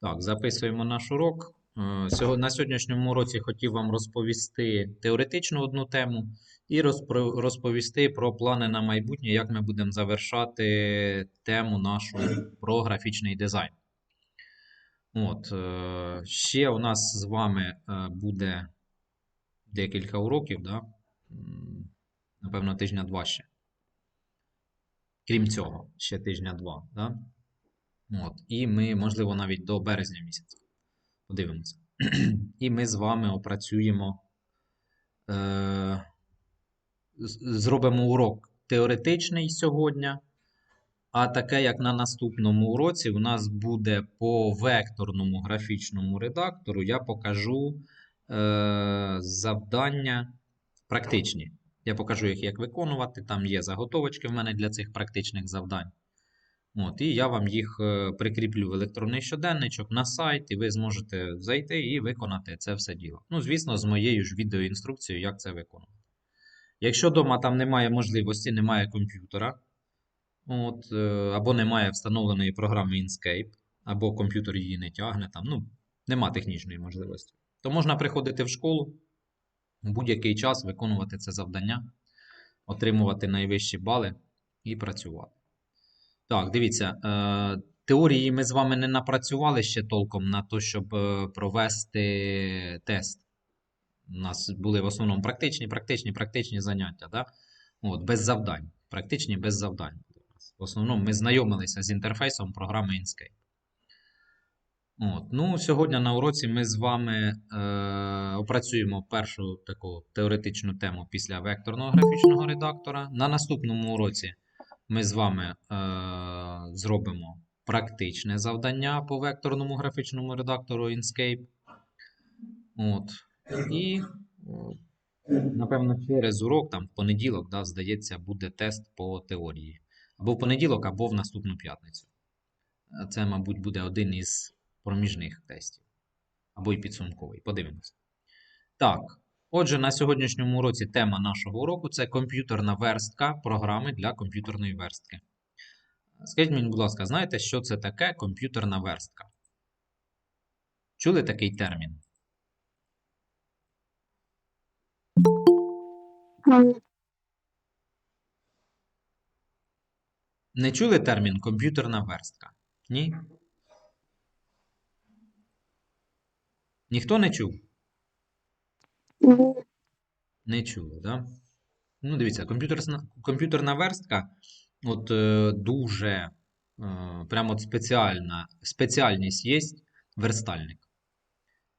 Так, записуємо наш урок. Е, На сьогоднішньому уроці хотів вам розповісти теоретичну одну тему і розповісти про плани на майбутнє, як ми будемо завершати тему нашу про графічний дизайн. От, е, ще у нас з вами е, буде декілька уроків, да? Напевно, тижня два ще. Крім цього, ще тижня два. Да? От. І ми, можливо, навіть до березня місяця. Подивимося. І ми з вами опрацюємо, е, зробимо урок теоретичний сьогодні. А таке, як на наступному уроці, у нас буде по векторному графічному редактору, я покажу е, завдання практичні. Я покажу їх, як виконувати. Там є заготовочки в мене для цих практичних завдань. От, і я вам їх е, прикріплю в електронний щоденничок на сайт, і ви зможете зайти і виконати це все діло. Ну, звісно, з моєю ж відеоінструкцією, як це виконувати. Якщо вдома там немає можливості, немає комп'ютера, от, е, або немає встановленої програми Inkscape, або комп'ютер її не тягне, там, ну, нема технічної можливості, то можна приходити в школу в будь-який час виконувати це завдання, отримувати найвищі бали і працювати. Так, дивіться, е, теорії ми з вами не напрацювали ще толком на те, щоб е, провести тест. У нас були в основному практичні, практичні, практичні заняття, да? От, без завдань. Практичні без завдань. В основному ми знайомилися з інтерфейсом програми Inkscape. От. Ну, сьогодні на уроці ми з вами е, опрацюємо першу таку теоретичну тему після векторного графічного редактора. На наступному уроці ми з вами е, зробимо практичне завдання по векторному графічному редактору Inkscape. От. І, напевно, через урок, там в понеділок, да, здається, буде тест по теорії. Або в понеділок, або в наступну п'ятницю. Це, мабуть, буде один із проміжних тестів. Або й підсумковий. Подивимося. Так. Отже, на сьогоднішньому уроці тема нашого уроку це комп'ютерна верстка програми для комп'ютерної верстки. Скажіть мені, будь ласка, знаєте, що це таке комп'ютерна верстка? Чули такий термін? Не чули термін комп'ютерна верстка? Ні? Ніхто не чув? Не чули, да? Ну, дивіться, комп'ютерна, комп'ютерна верстка от, е, дуже е, прямо от спеціальна, спеціальність є верстальник.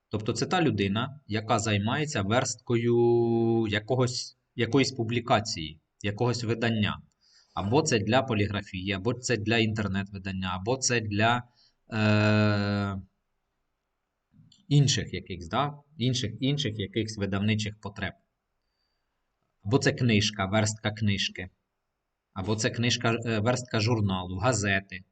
Тобто це та людина, яка займається версткою якогось, якоїсь публікації, якогось видання. Або це для поліграфії, або це для інтернет-видання, або це для е, інших якихось, да? інших, інших якихось видавничих потреб. Або це книжка, верстка книжки. Або це книжка, е, верстка журналу, газети.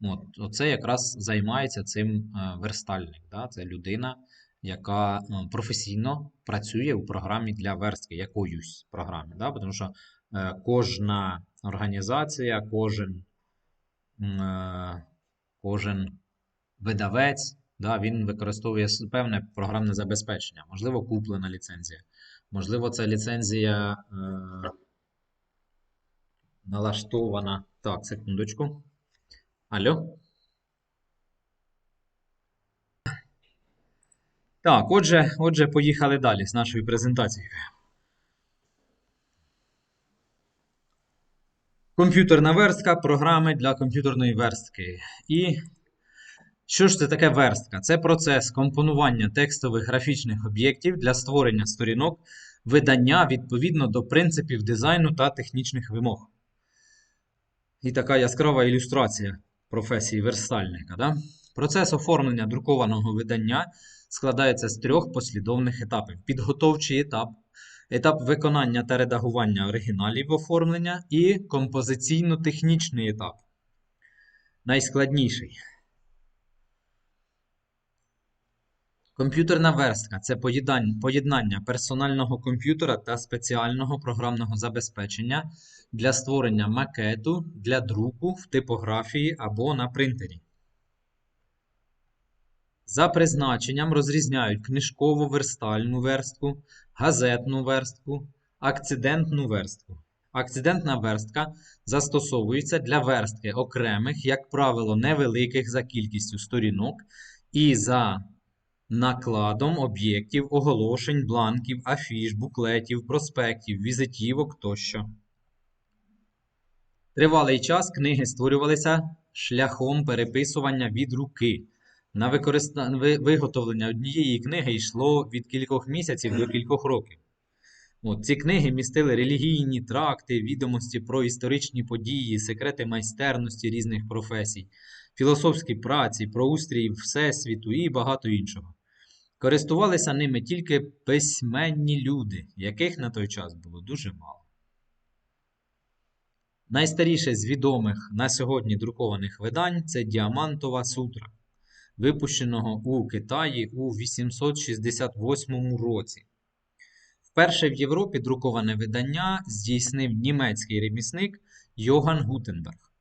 От, оце якраз займається цим е, верстальник. Да? Це людина, яка е, професійно працює у програмі для верстки, якоюсь програмі. Да? Тому що кожна організація, кожен, кожен видавець, да, він використовує певне програмне забезпечення. Можливо, куплена ліцензія. Можливо, це ліцензія е, налаштована. Так, секундочку. Алло. Так, отже, отже, поїхали далі з нашою презентацією. Комп'ютерна верстка, програми для комп'ютерної верстки. І що ж це таке верстка? Це процес компонування текстових графічних об'єктів для створення сторінок видання відповідно до принципів дизайну та технічних вимог. І така яскрава ілюстрація професії верстальника. Да? Процес оформлення друкованого видання складається з трьох послідовних етапів: підготовчий етап, етап виконання та редагування оригіналів оформлення і композиційно-технічний етап. Найскладніший. Комп'ютерна верстка це поєднання персонального комп'ютера та спеціального програмного забезпечення для створення макету для друку в типографії або на принтері. За призначенням розрізняють книжкову верстальну верстку, газетну верстку, акцидентну верстку. Акцидентна верстка застосовується для верстки окремих, як правило, невеликих за кількістю сторінок і за накладом об'єктів, оголошень, бланків, афіш, буклетів, проспектів, візитівок тощо. Тривалий час книги створювалися шляхом переписування від руки. На використа... виготовлення однієї книги йшло від кількох місяців до кількох років. От, ці книги містили релігійні тракти, відомості про історичні події, секрети майстерності різних професій, філософські праці, про устрій Всесвіту і багато іншого. Користувалися ними тільки письменні люди, яких на той час було дуже мало. Найстаріше з відомих на сьогодні друкованих видань це Діамантова сутра, випущеного у Китаї у 868 році. Вперше в Європі друковане видання здійснив німецький ремісник Йоган Гутенберг.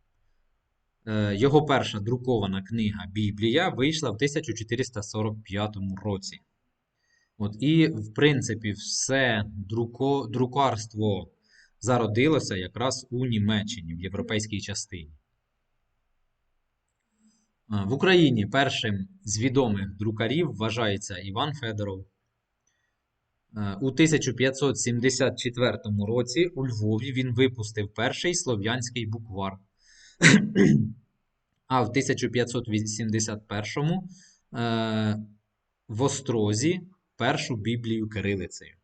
Е, Його перша друкована книга Біблія вийшла в 1445 році. От, і, в принципі, все друко, друкарство зародилося якраз у Німеччині, в європейській частині. Е, В Україні першим з відомих друкарів вважається Іван Федоров. Е, У 1574 році у Львові він випустив перший слов'янський буквар. А в 1581 е, в Острозі першу Біблію кирилицею.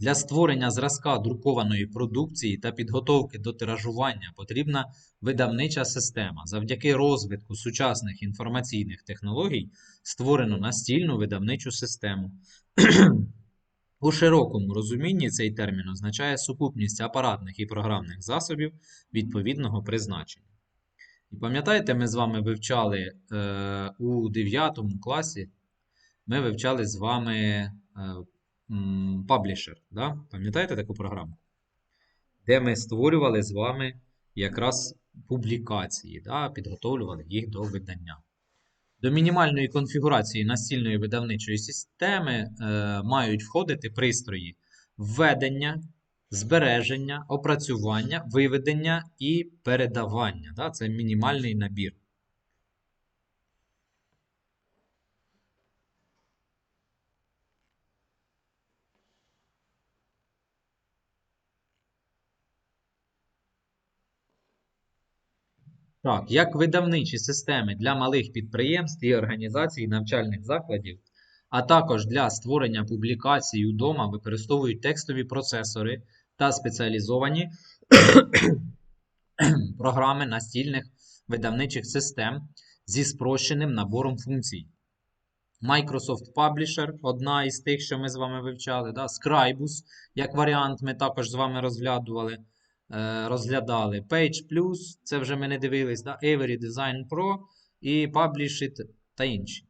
Для створення зразка друкованої продукції та підготовки до тиражування потрібна видавнича система. Завдяки розвитку сучасних інформаційних технологій створено настільну видавничу систему. У широкому розумінні цей термін означає сукупність апаратних і програмних засобів відповідного призначення. І пам'ятаєте, ми з вами вивчали е, у 9 класі, ми вивчали з вами е, Publisher. Да? Пам'ятаєте таку програму? Де ми створювали з вами якраз публікації, да? підготовлювали їх до видання. До мінімальної конфігурації настільної видавничої системи е, мають входити пристрої введення, збереження, опрацювання, виведення і передавання. Да? Це мінімальний набір. Так, як видавничі системи для малих підприємств і організацій навчальних закладів, а також для створення публікацій удома використовують текстові процесори та спеціалізовані програми настільних видавничих систем зі спрощеним набором функцій. Microsoft Publisher одна із тих, що ми з вами вивчали. Да? Scribus, як варіант, ми також з вами розглядували розглядали. Page Plus, це вже ми не дивились, да? Avery Design Pro і Publishit та інші.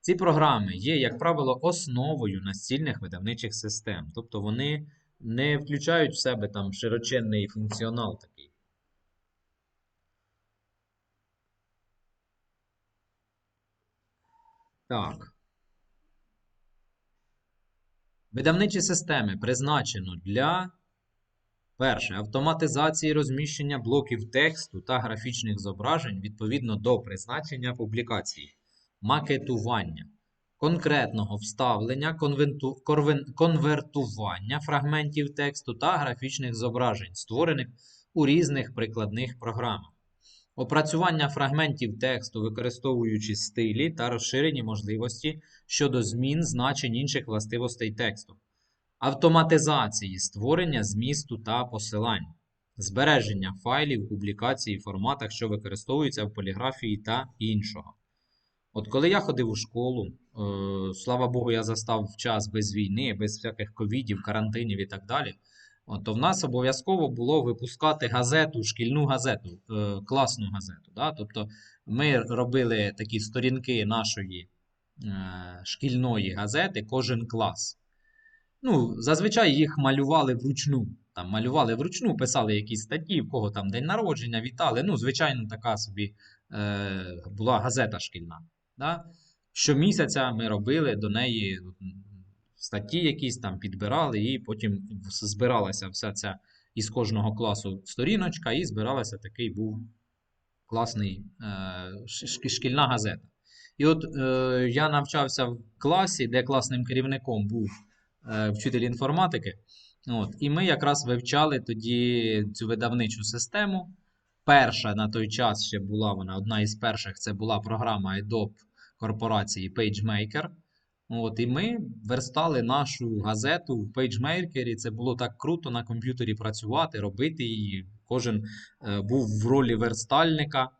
Ці програми є, як правило, основою настільних видавничих систем. Тобто вони не включають в себе там широченний функціонал такий. Так. Видавничі системи призначено для Перше. Автоматизації розміщення блоків тексту та графічних зображень відповідно до призначення публікації, макетування, конкретного вставлення, конвенту- корвен- конвертування фрагментів тексту та графічних зображень, створених у різних прикладних програмах, опрацювання фрагментів тексту, використовуючи стилі та розширені можливості щодо змін значень інших властивостей тексту автоматизації створення змісту та посилань, збереження файлів, публікацій форматах, що використовуються в поліграфії та іншого. От коли я ходив у школу, е, слава Богу, я застав в час без війни, без всяких ковідів, карантинів і так далі. От, то в нас обов'язково було випускати газету, шкільну газету, е, класну газету. Да? Тобто ми робили такі сторінки нашої е, шкільної газети, кожен клас. Ну, зазвичай їх малювали вручну. там малювали вручну, писали якісь статті, в кого там день народження, вітали. Ну, звичайно, така собі е, була газета шкільна. Да? Щомісяця ми робили до неї статті якісь там підбирали, і потім збиралася вся ця із кожного класу сторіночка, і збиралася такий був класний е, шкільна газета. І от е, я навчався в класі, де класним керівником був вчитель інформатики. От, і ми якраз вивчали тоді цю видавничу систему. Перша на той час ще була вона, одна із перших це була програма Adobe корпорації PageMaker. От, і ми верстали нашу газету в PageMaker. Це було так круто на комп'ютері працювати, робити її. Кожен е, був в ролі верстальника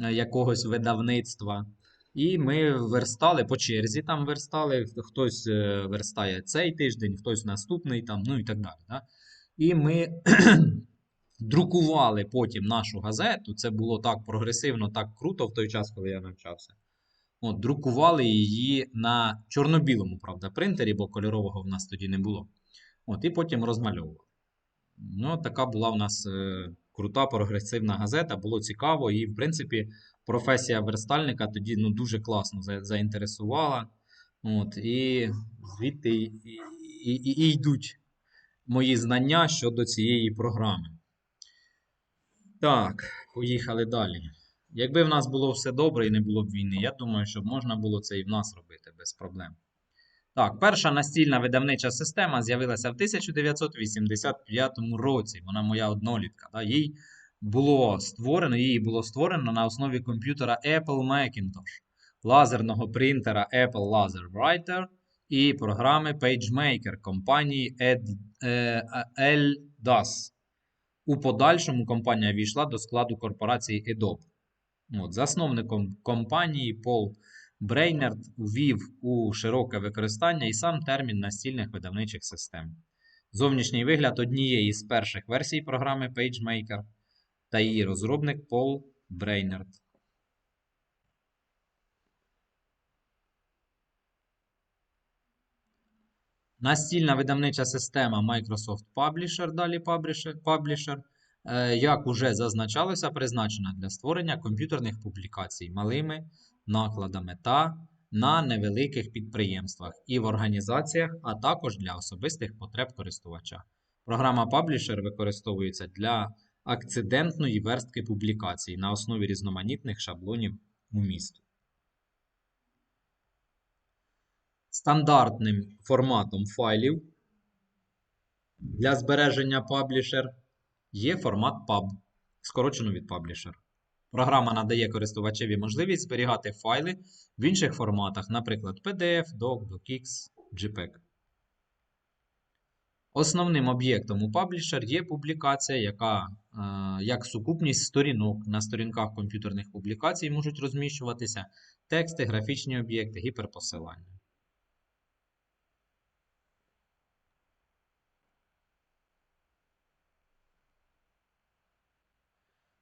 е, якогось видавництва. І ми верстали по черзі, там верстали, хтось е, верстає цей тиждень, хтось наступний, там, ну і так далі. Да? І ми друкували потім нашу газету. Це було так прогресивно, так круто в той час, коли я навчався. От, друкували її на чорно-білому, правда, принтері, бо кольорового в нас тоді не було. От, і потім розмальовували. Ну, така була в нас е, крута прогресивна газета, було цікаво, і, в принципі, професія верстальника тоді ну, дуже класно за- заінтересувала. От, і звідти і, і, і, і йдуть мої знання щодо цієї програми. Так, поїхали далі. Якби в нас було все добре і не було б війни, я думаю, що можна було це і в нас робити без проблем. Так, перша настільна видавнича система з'явилася в 1985 році. Вона моя однолітка. Да? Їй було створено, її було створено на основі комп'ютера Apple Macintosh, лазерного принтера Apple Laser Writer і програми PageMaker компанії е, LDAS. У подальшому компанія війшла до складу корпорації Adobe. От, засновником компанії Пол Брейнерд ввів у широке використання і сам термін настільних видавничих систем. Зовнішній вигляд однієї з перших версій програми PageMaker та її розробник Пол Брейнерд. Настільна видавнича система Microsoft Publisher, далі Publisher, Publisher е, як уже зазначалося, призначена для створення комп'ютерних публікацій малими накладами та на невеликих підприємствах і в організаціях, а також для особистих потреб користувача. Програма Publisher використовується для акцидентної верстки публікацій на основі різноманітних шаблонів умісту. Стандартним форматом файлів для збереження Publisher є формат PUB, скорочено від Publisher. Програма надає користувачеві можливість зберігати файли в інших форматах, наприклад, PDF, Doc, DocX, JPEG. Основним об'єктом у Publisher є публікація, яка е, як сукупність сторінок на сторінках комп'ютерних публікацій можуть розміщуватися тексти, графічні об'єкти, гіперпосилання.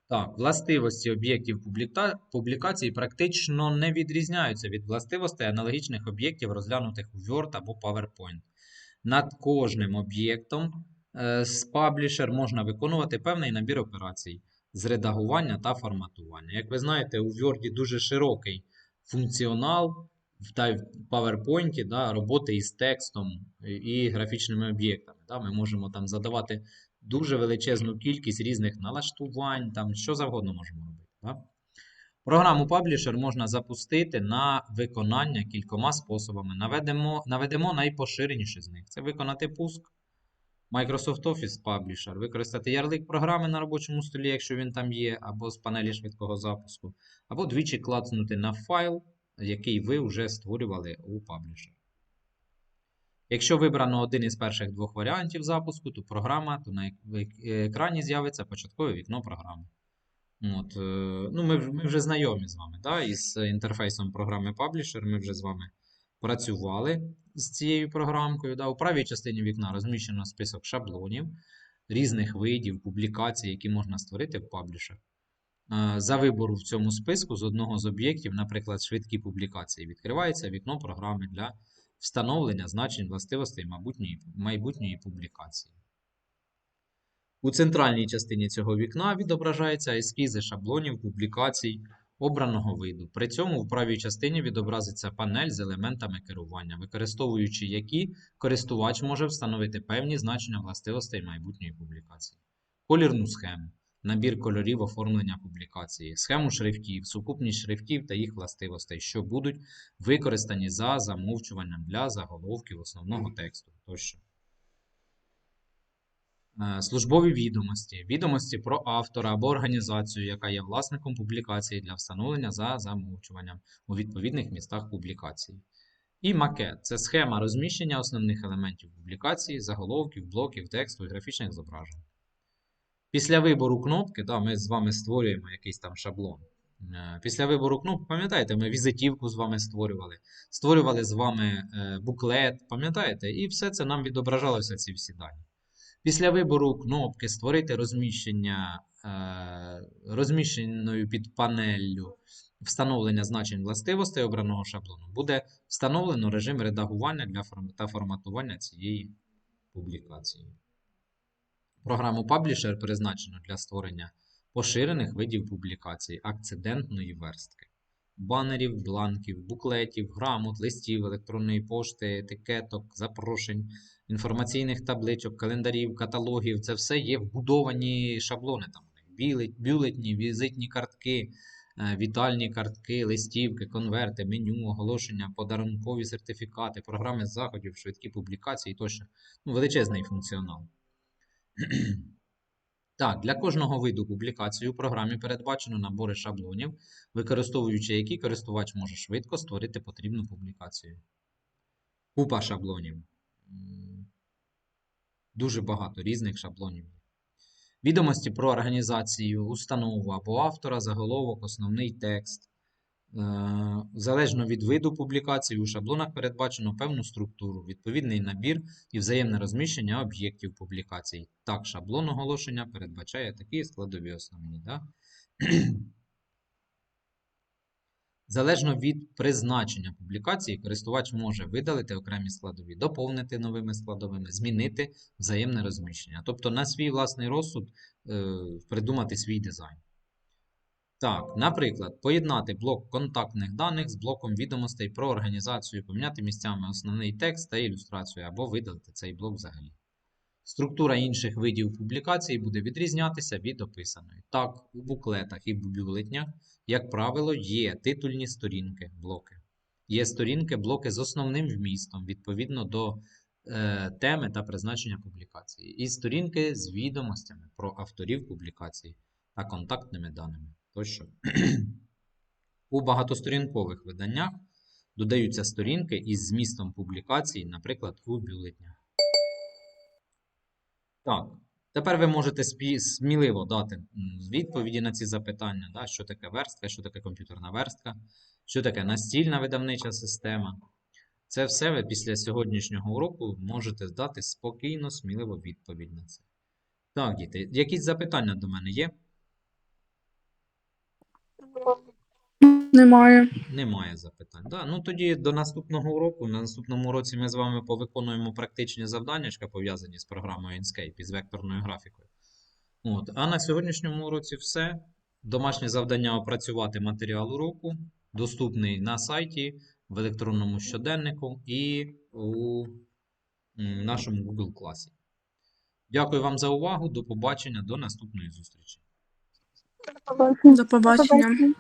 Так, властивості об'єктів публіка... публікації практично не відрізняються від властивостей аналогічних об'єктів, розглянутих у Word або PowerPoint. Над кожним об'єктом е, з Publisher можна виконувати певний набір операцій з редагування та форматування. Як ви знаєте, у Word дуже широкий функціонал, в PowerPoint да, роботи із текстом і графічними об'єктами. Да. Ми можемо там задавати дуже величезну кількість різних налаштувань, там що завгодно можемо робити. Да? Програму Publisher можна запустити на виконання кількома способами. Наведемо, наведемо найпоширеніші з них. Це виконати пуск Microsoft Office Publisher, використати ярлик програми на робочому столі, якщо він там є, або з панелі швидкого запуску, або двічі клацнути на файл, який ви вже створювали у Publisher. Якщо вибрано один із перших двох варіантів запуску, то програма, то на екрані з'явиться початкове вікно програми. От, е, ну, Ми ми вже знайомі з вами да, із інтерфейсом програми Publisher. Ми вже з вами працювали з цією програмкою. Да. У правій частині вікна розміщено список шаблонів різних видів публікацій, які можна створити в Publisher. Е, За вибору в цьому списку з одного з об'єктів, наприклад, швидкі публікації, відкривається вікно програми для встановлення значень властивостей майбутньої, майбутньої публікації. У центральній частині цього вікна відображаються ескізи шаблонів публікацій обраного виду. При цьому в правій частині відобразиться панель з елементами керування, використовуючи які користувач може встановити певні значення властивостей майбутньої публікації. Колірну схему, набір кольорів оформлення публікації, схему шрифтів, сукупність шрифтів та їх властивостей, що будуть використані за замовчуванням для заголовків основного тексту тощо. Е, Службові відомості, відомості про автора або організацію, яка є власником публікації для встановлення за замовчуванням у відповідних містах публікації. І макет це схема розміщення основних елементів публікації, заголовків, блоків, тексту і графічних зображень. Після вибору кнопки, да, ми з вами створюємо якийсь там шаблон. Е, Після вибору кнопки, пам'ятаєте, ми візитівку з вами створювали, створювали з вами е, буклет, пам'ятаєте? І все це нам відображалося, ці всі дані. Після вибору кнопки Створити розміщення е, розміщеною під панеллю встановлення значень властивостей обраного шаблону буде встановлено режим редагування для та форматування цієї публікації. Програму Publisher призначено для створення поширених видів публікацій акцидентної верстки, банерів, бланків, буклетів, грамот, листів, електронної пошти, етикеток, запрошень, інформаційних табличок, календарів, каталогів. Це все є вбудовані шаблони. Там бюлетні, візитні картки, е, вітальні картки, листівки, конверти, меню, оголошення, подарункові сертифікати, програми заходів, швидкі публікації тощо. Ну, величезний функціонал. Так, для кожного виду публікації у програмі передбачено набори шаблонів, використовуючи які користувач може швидко створити потрібну публікацію. Купа шаблонів. Дуже багато різних шаблонів. Відомості про організацію, установу або автора, заголовок, основний текст. Е, Залежно від виду публікації, у шаблонах передбачено певну структуру, відповідний набір і взаємне розміщення об'єктів публікацій. Так, шаблон оголошення передбачає такі складові основні. Да? Залежно від призначення публікації, користувач може видалити окремі складові, доповнити новими складовими, змінити взаємне розміщення. Тобто на свій власний розсуд е, придумати свій дизайн. Так, наприклад, поєднати блок контактних даних з блоком відомостей про організацію, поміняти місцями основний текст та ілюстрацію або видалити цей блок взагалі. Структура інших видів публікацій буде відрізнятися від описаної. Так, у буклетах і бюлетнях, як правило, є титульні сторінки, блоки. Є сторінки, блоки з основним вмістом відповідно до е, теми та призначення публікації. І сторінки з відомостями про авторів публікацій та контактними даними. Тощо. У багатосторінкових виданнях додаються сторінки із змістом публікацій, наприклад, у бюлетнях. Так, тепер ви можете сміливо дати відповіді на ці запитання, да, що таке верстка, що таке комп'ютерна верстка, що таке настільна видавнича система. Це все ви після сьогоднішнього уроку можете здати спокійно, сміливо відповідь на це. Так, діти, якісь запитання до мене є? Немає. Немає запитань. Да, ну тоді до наступного уроку. На наступному уроці ми з вами повиконуємо практичні завдання, пов'язані з програмою Inkscape і з векторною графікою. От. А на сьогоднішньому уроці все. Домашнє завдання опрацювати матеріал уроку, доступний на сайті, в електронному щоденнику і у нашому Google класі. Дякую вам за увагу. До побачення, до наступної зустрічі. До побачення.